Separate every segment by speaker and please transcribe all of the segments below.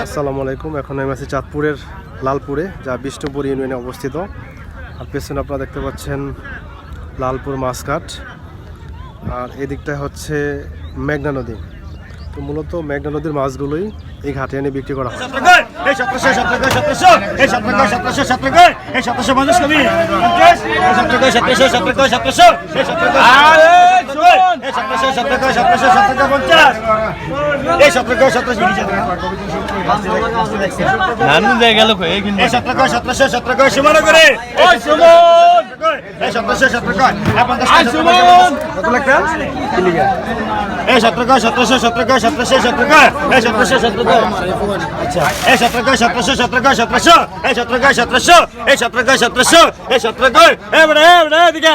Speaker 1: এই
Speaker 2: আলাইকুম এখন আমি আছি চাঁদপুরের লালপুরে যা বিষ্ণুপুর ইউনিয়নে অবস্থিত। আর পেছনে আপনারা দেখতে পাচ্ছেন লালপুর মাছঘাট আর এদিকটা হচ্ছে মেঘনা নদী তো মূলত মেঘনা নদীর মাছগুলোই এই ঘাটে এনে বিক্রি করা হয়
Speaker 1: এই সতেরো সতেরো কয় এই সতেরোশো পঞ্চাশ কবি পঞ্চাশ এই সতেরো কয় সতেরোশো সতেরো কয় সতেরোশো এই সতেরো কয় এই সতেরোশো সতেরো কয় সতেরোশো সতেরো কয় পঞ্চাশ এই সতেরো কয় সতেরোশো
Speaker 3: নানু যায় গেল কই কিন্তু
Speaker 1: এই সতেরো সতেরোশো সতেরো কয় সমান করে এই সুমন এই সতেরোশো সতেরো কয় এই সুমন
Speaker 2: কত লাগবে
Speaker 1: এই সতেরো কয় সতেরোশো সতেরো কয় সতেরোশো সতেরো কয় এই সতেরোশো সতেরো কয় আচ্ছা এই সতেরো কয় সতেরোশো সতেরো কয় সতেরোশো এই সতেরো কয় সতেরোশো এই সতেরো কয় সতেরোশো এই সতেরো কয় এ বড় এ বড় এদিকে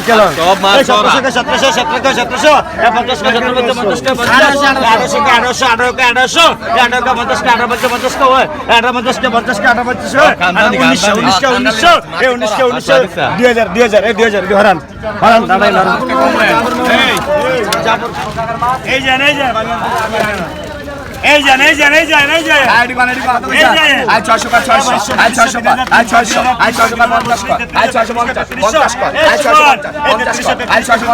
Speaker 1: কেন এই সতেরো কয় সতেরোশো সতেরো কয় সতেরোশো এই সতেরো কয় সতেরোশো সতেরো কয় এই সতেরো কয় সতেরোশো এই সতেরোশো সতেরো কয় এই সতেরো কয় সতেরোশো এই সতেরো কয় লাগুন না এই সতেরো কয় সতেরোশো এই সতেরো কয় সতেরোশো সতেরো কয় এই সতেরোশো এই সতেরো কয় এই সতেরোশো এই সতেরো কয় নাই এই সতেরোশো দিয়ে পঞ্চাশ মাছ দেখে
Speaker 3: সব
Speaker 1: এই সতেরোশো সতেরোশো সতেরোশো এ পঞ্চাশ কে সতেরো পঞ্চাশ পঞ্চাশ কে পঞ্চাশ আঠারোশো কে আঠারোশো আঠারো কে আঠারোশো এ আঠারো পঞ্চাশ কে আঠারো পঞ্চাশ পঞ্চাশ কে হয় আঠারো পঞ্চাশ কে পঞ্চাশ কে আঠারো পঞ্চাশ হয় উনিশশো উনিশশো এ উনিশ কে উনিশশো দুই হাজার দুই হাজার এ দুই হাজার হারান হারান দাঁড়াই হারান এই যান এই যান এই যান এই যান এই যান এই যান
Speaker 4: আয় ডিবান ডিবান কর আয় ছয়শো আয় ছয়শো কর পঞ্চাশ কর আয় ছয়শো পঞ্চাশ পঞ্চাশ কর আয় ছয়শো পঞ্চাশ পঞ্চাশ কর আয় ছয়শো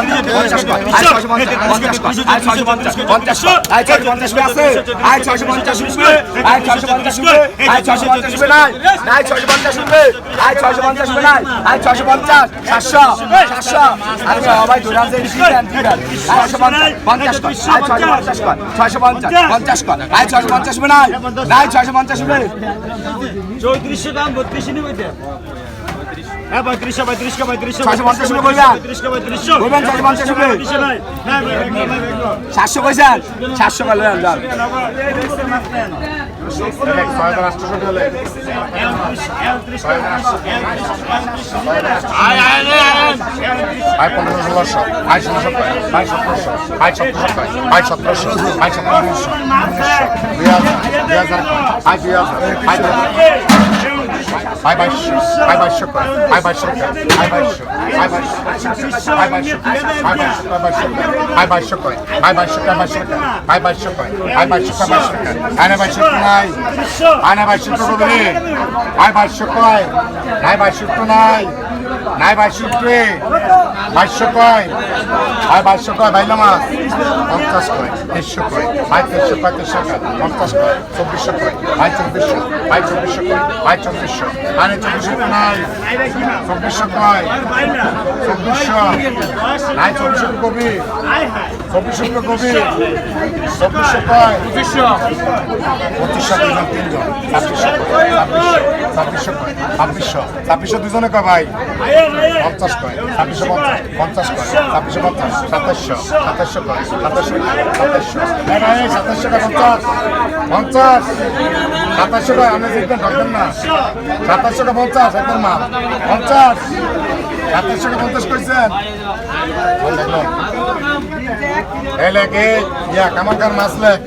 Speaker 4: পঞ্চাশ পঞ্চাশ কর আয় ছয়শো পঞ্চাশ পঞ্চাশ কর আয় ছয়শো পঞ্চাশ পঞ্চাশ আয় ছয়শো পঞ্চাশ রুপে আয় ছয়শো পঞ্চাশ রুপে আয় ছয়শো পঞ্চাশ রুপে নাই নাই আয় ছয়শো পঞ্চাশ সাতশো সাতশো আরে সবাই দোকান থেকে দিচ্ছেন ঠিক আছে ছয়শো পঞ্চাশ পঞ্চাশ কর আয় কর ছয়শো পঞ্চাশ হবে নাই। নাই ছয়শো পঞ্চাশ হবে।
Speaker 1: চৌত্রিশশো দাম বত্রিশশো নেবে হ্যাঁ পঁয়ত্রিশশো পঁয়ত্রিশশো পঁয়ত্রিশশো
Speaker 4: ছয়শো পঞ্চাশ রুপে
Speaker 1: পঁয়ত্রিশশো পঁয়ত্রিশশো।
Speaker 4: বলবেন ছয়শো পঞ্চাশ রুপে
Speaker 1: পঁয়ত্রিশশো নাই না
Speaker 4: সাতশো পয়সা সাতশো করে
Speaker 5: আয় পনেরো ষোলোশো আয় ষোলোশো আয় সতেরোশো আয় সতেরোশো আয় সতেরোশো আয় সতেরোশো দুই হাজার দুই হাজার আয় দুই হাজার আয় নাই বাইশশো কয় বাইশশো কয় আয় পঞ্চাশ কয় তেইশশো কয় আয় তেইশশো কয় তেইশশো কয়, পঞ্চাশ কয়, চব্বিশশো কয় আয় চব্বিশশো আয় চব্বিশশো কয় আয় চব্বিশশো তো নাই, চব্বিশশো কয়, চব্বিশশো, নাই চব্বিশশো কবি চব্বিশশো কবি, চব্বিশশো কয়, পঁচিশশো পঁচিশশো দুজন, তিনজন, ছাব্বিশশো ছাব্বিশশো কয়, ছাব্বিশশো ছাব্বিশশো দুজনে কয় ভাই? পঞ্চাশ কয়, ছাব্বিশশো পঞ্চাশ কয়, ছাব্বিশশো পঞ্চাশ, সাতাশশো সাতাশশো কয় সাতাশশো কয় পঞ্চাশ। পঞ্চাশ সাতাশশো কয় আপনি জিতবেন ঢকবেন না। সাতাশশো কয় পঞ্চাশ একদম মা পঞ্চাশ। সাতাশশো কামারকার মাছ লেখ।